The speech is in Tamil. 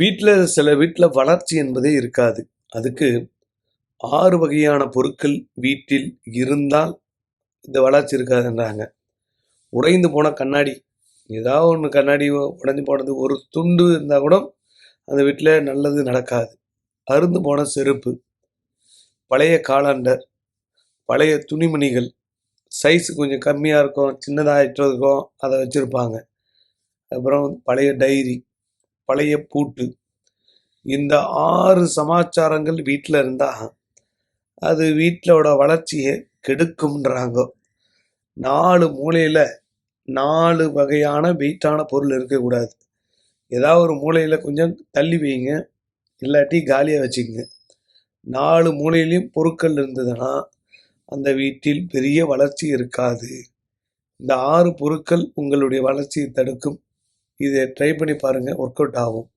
வீட்டில் சில வீட்டில் வளர்ச்சி என்பதே இருக்காது. அதுக்கு ஆறு வகையான பொருட்கள் வீட்டில் இருந்தால் இந்த வளர்ச்சி இருக்காதுன்றாங்க. உடைந்து போன கண்ணாடி ஏதாவது ஒன்று கண்ணாடி உடைஞ்சு போனது ஒரு துண்டு இருந்தால் கூட அந்த வீட்டில் நல்லது நடக்காது. அருந்து போன செருப்பு பழைய காலாண்டர் பழைய துணிமணிகள் சைஸ் கொஞ்சம் கம்மியாக இருக்கும் சின்னதாகிட்டு இருக்கும் அதை வச்சுருப்பாங்க. அப்புறம் பழைய டைரி பழைய பூட்டு. இந்த ஆறு சமாச்சாரங்கள் வீட்டில் இருந்தால் அது வீட்டிலோட வளர்ச்சியை கெடுக்கும்ன்றாங்க. நாலு மூலையில் நாலு வகையான வெயிட்டான பொருள் இருக்கக்கூடாது ஏதாவது ஒரு மூலையில் கொஞ்சம் தள்ளி வைங்க இல்லாட்டி காலியாக வச்சுக்கங்க. நாலு மூலையிலையும் பொருட்கள் இருந்ததுன்னா அந்த வீட்டில் பெரிய வளர்ச்சி இருக்காது. இந்த ஆறு பொருட்கள் உங்களுடைய வளர்ச்சியை தடுக்கும். இதை ட்ரை பண்ணி பாருங்கள் ஒர்க் அவுட் ஆகும்.